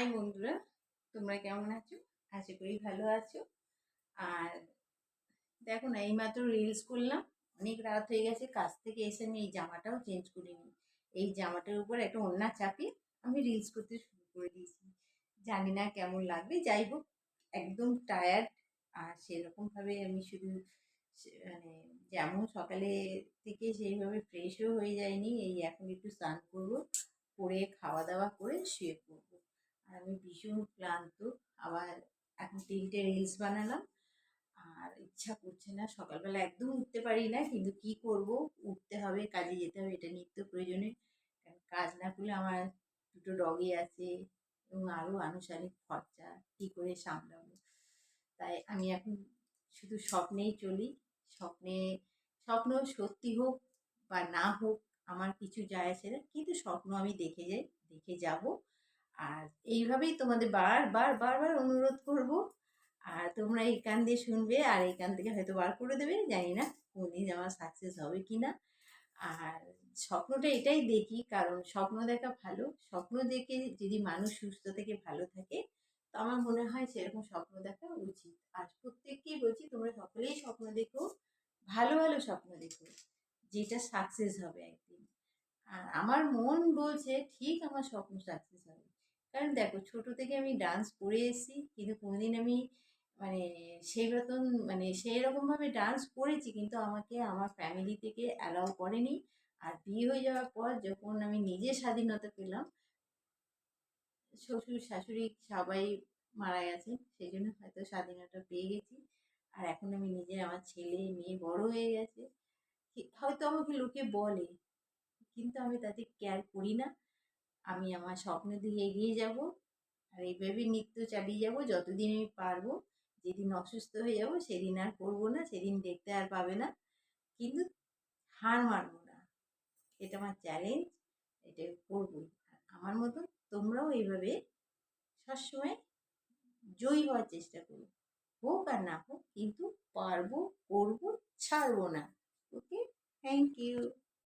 High বন্ধুরা, তোমরা কেমন আছো? আশা করি ভালো আছো। আর দেখো না, এইমাত্র রিলস করলাম। অনেক রাত হয়ে গেছে, কাজ থেকে এসে আমি এই জামাটাও চেঞ্জ করিনি। এই জামাটার উপর একটা ওড়না চাপিয়ে আমি রিলস করতে শুরু করে দিয়েছি। জানি না কেমন লাগবে, যাই হোক, একদম টায়ার্ড আর সেরকমভাবে আমি শুধু মানে যেমন সকালে থেকে সেইভাবে ফ্রেশও হয়ে যায়নি, এই এখন একটু স্নান করব, করে খাওয়া দাওয়া করে শুয়ে পড়ব। আর আমি ভীষণ ক্লান্ত, আবার এখন তিনটে রিলস বানালাম, আর ইচ্ছা করছে না, সকালবেলা একদম উঠতে পারি না, কিন্তু কি করব? উঠতে হবে, কাজে যেতে হবে, এটা নিত্য প্রয়োজনে। কাজ না করলে আমার দুটো ডগি আছে এবং আরও আনুষানিক খরচা, কী করে সামলাবো? তাই আমি এখন শুধু স্বপ্নেই চলি, স্বপ্নে, স্বপ্ন সত্যি হোক বা না হোক, আমার কিছু যায় না, কিন্তু স্বপ্ন আমি দেখে যাই, দেখে যাব। আর এইভাবেই তোমাদের বারবার বারবার অনুরোধ করব। আর তোমরা এই কান দিয়ে শুনবে আর এই কান থেকে হয়তো বার করে দেবে, জানি না কোনদিন আমার সাকসেস হবে কি না আর স্বপ্নটা এটাই দেখি, কারণ স্বপ্ন দেখা ভালো। স্বপ্ন দেখে যদি মানুষ সুস্থ থেকে ভালো থাকে, তো আমার মনে হয় সেরকম স্বপ্ন দেখা উচিত। আর প্রত্যেককেই বলছি, তোমরা সকলেই স্বপ্ন দেখো, ভালো ভালো স্বপ্ন দেখো, যেটা সাকসেস হবে একদিন। আর আমার মন বলছে, ঠিক, আমার স্বপ্ন সাকসেস হবে। কারণ দেখো ছোট থেকে আমি ডান্স করে এসেছি, কিন্তু কোনোদিন আমি মানে সেই মতন মানে সেই রকমভাবে ডান্স করেছি, কিন্তু আমাকে আমার ফ্যামিলি থেকে অ্যালাউ করেনি। আর বিয়ে হয়ে যাওয়ার পর যখন আমি নিজে স্বাধীনতা পেলাম, শ্বশুর শাশুড়ি সবাই মারা গেছে সেই জন্য হয়তো স্বাধীনতা পেয়ে গেছি। আর এখন আমি নিজে আমার ছেলে, মেয়ে বড় হয়ে গেছে। হয়তো আমাকে লোকে বলে, কিন্তু আমি তাতে কেয়ার করি না। আমি আমার স্বপ্নের দিকে এগিয়ে যাব। আর এইভাবে নৃত্য চালিয়ে যাব যতদিন আমি পারব। যেদিন অসুস্থ হয়ে যাব সেদিন আর করব না, সেদিন দেখতে আর পাবে না। কিন্তু হার মানবো না। এটা আমার চ্যালেঞ্জ এটা করবই। আমার মতন তোমরাও এইভাবে সবসময় জয়ী হওয়ার চেষ্টা করো। হোক আর না হোক, কিন্তু পারব, করব, ছাড়বো না। Okay thank you